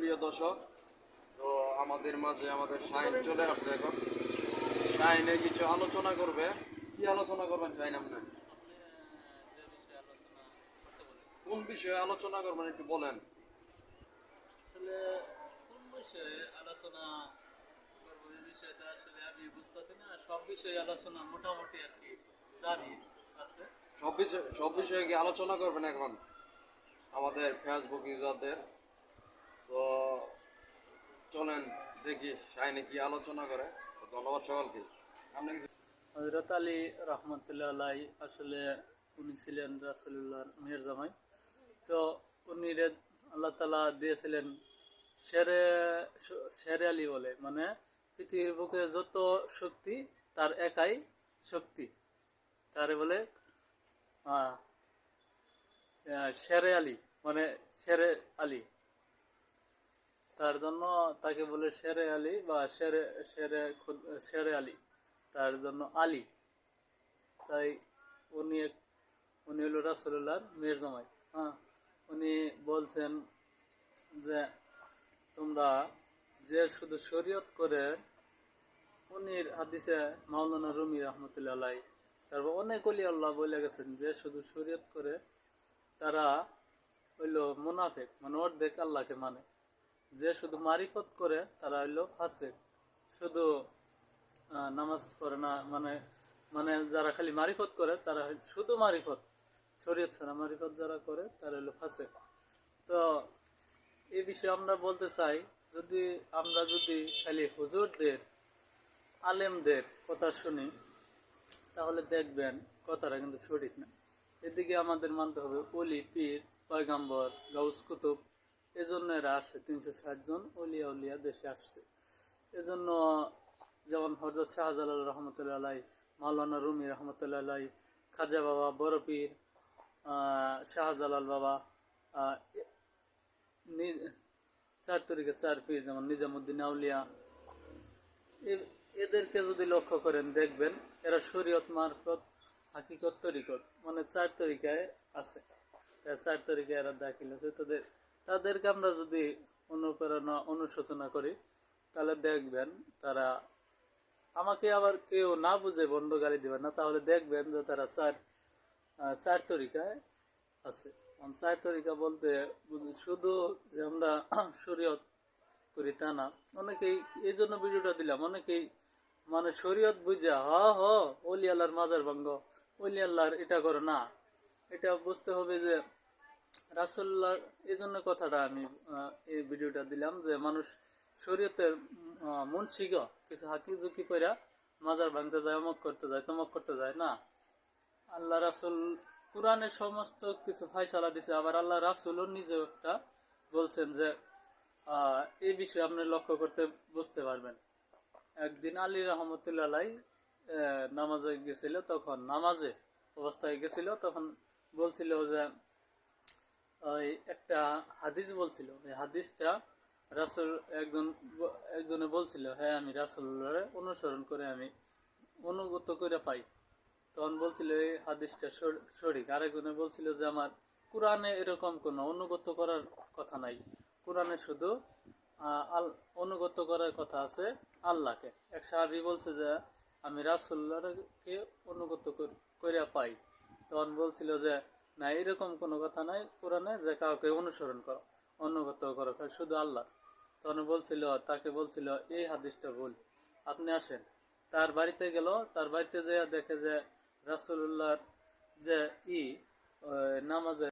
সুপ্রিয় দর্শক তো আমাদের মাঝে আমাদের শাইন চলে আসছে এখন। শাইনে কিছু আলোচনা করবে। কি আলোচনা করবেন শাইন আপনি? কোন বিষয়ে আলোচনা করবেন একটু বলেন। আসলে কোন বিষয়ে আলোচনা করব এই বিষয়টা আসলে আমি বুঝতেছি না। সব বিষয়ে আলোচনা মোটামুটি আর কি জানি আছে। সব বিষয়ে সব বিষয়ে কি আলোচনা করবেন এখন? আমাদের ফেসবুক ইউজারদের তো চলেন, দেখি শাইনে কি আলোচনা করে। তো ধন্যবাদ সকলকে। হজরত আলী রহমতুল্লাহ আলাই আসলে উনি ছিলেন রাসুল্লাহর মেয়ের জামাই। তো উনি আল্লাহ তালা দিয়েছিলেন শেরে শেরে আলী বলে মানে পৃথিবীর বুকে যত শক্তি, তার একাই শক্তি। তারে বলে শেরে আলী মানে শেরে আলী। তার জন্য তাকে বলে শেরে আলী বা শেরে শেরে শেরে আলী, তার জন্য আলী। তাই উনি এক- উনি হলো রাসুল্লাহর মেয়ের জামাই। হ্যাঁ উনি বলছেন যে তোমরা যে শুধু শরীয়ত করে উনির হাদিসে মাওলানা রুমি রহমতুল্লাহ তারপর অনেক অলি আল্লাহ বলে গেছেন যে শুধু শরীয়ত করে তারা হইল মুনাফেক মানে অর্ধেক আল্লাহকে মানে। যে শুধু মারিফত করে, তারা হইল ফাসেক। শুধু নামাজ পড়ে না মানে মানে যারা খালি মারিফত করে, তারা হইল- শুধু মারিফত, শরীয়ত ছাড়া মারিফত যারা করে, তারা হলো ফাসেক। তো এই বিষয়ে আমরা বলতে চাই, যদি আমরা যদি খালি হুজুরদের, আলেমদের কথা শুনি, তাহলে দেখবেন কথাটা কিন্তু সঠিক না। এদিকে আমাদের মানতে হবে অলি পীর, পয়গাম্বর, গাউস কুতুব এজন্য এরা আসছে তিনশো ষাট জন অলিয়া উলিয়া দেশে আসছে। এজন্য যেমন হজরত শাহজালাল রহমতুল্লাহ আলাই, মাওলানা রুমি রহমতুল্লাহ আলাই, খাজা বাবা, বড় শাহজালাল বাবা চার তরিকে চার পীর যেমন নিজামুদ্দিন আউলিয়া। এদেরকে যদি লক্ষ্য করেন, দেখবেন এরা শরীয়ত মারফত হাকিকত তরিকত মানে চার তরিকায় আছে। চার তরিকায় এরা দাখিল আছে তাদের তাদেরকে আমরা যদি অনুপ্রেরণা, অনুশোচনা করি, তাহলে দেখবেন তারা আমাকে আবার কেউ না বুঝে বন্ধ গালি দেবেন না, তাহলে দেখবেন যে তারা চার চার তরিকায় আছে। চার তরিকা বলতে শুধু যে আমরা শরীয়ত করি তা না, অনেকেই এই জন্য ভিডিওটা দিলাম, অনেকেই মানে শরীয়ত বুঝা, হ হ অলি আল্লাহর মাজার ভঙ্গ অলি আল্লাহর এটা করো না, এটা বুঝতে হবে যে রাসুল্লাহ এই জন্য কথাটা আমি এই ভিডিওটা দিলাম যে মানুষ শরীয়তের মন শিখ কিছু হাকি ঝুঁকি পড়া মাজার ভাঙতে যায়, অমক করতে যায়, তমক করতে যায়, না? আল্লাহ রাসুল কোরআনে সমস্ত কিছু ফাইসালা দিছে, আবার আল্লাহ রাসুলও নিজেও একটা বলছেন যে এই বিষয়ে আপনি লক্ষ্য করতে বুঝতে পারবেন। একদিন আলী রহমতুল্লাহ নামাজে গেছিল, তখন নামাজে অবস্থায় গেছিল, তখন বলছিল যে ওই একটা হাদিস বলছিল এই হাদিসটা রাসুল একজন একজনে বলছিল হ্যাঁ আমি রাসুল্লাহরে অনুসরণ করে আমি অনুগত করে পাই। তখন বলছিল, এই হাদিসটা শরিক আরেকজনে বলছিল যে, আমার কোরআনে এরকম কোনো অনুগত করার কথা নাই। কোরআনে শুধু আল, অনুগত করার কথা আছে আল্লাহকে। এক সাহাবি বলছে যে, আমি রাসুল্লাহকে অনুগত কর- পাই। তখন বলছিল যে না এরকম কোনো কথা নাই। কোরআনে যে কাউকে অনুসরণ করো অনুগত করো শুধু আল্লাহ তখন বলছিল, তাকে বলছিল, এই হাদিসটা ভুল আপনি আসেন। তার বাড়িতে গেল, তার বাড়িতে যে দেখে যে রাসুল্লাহর যে ই নামাজে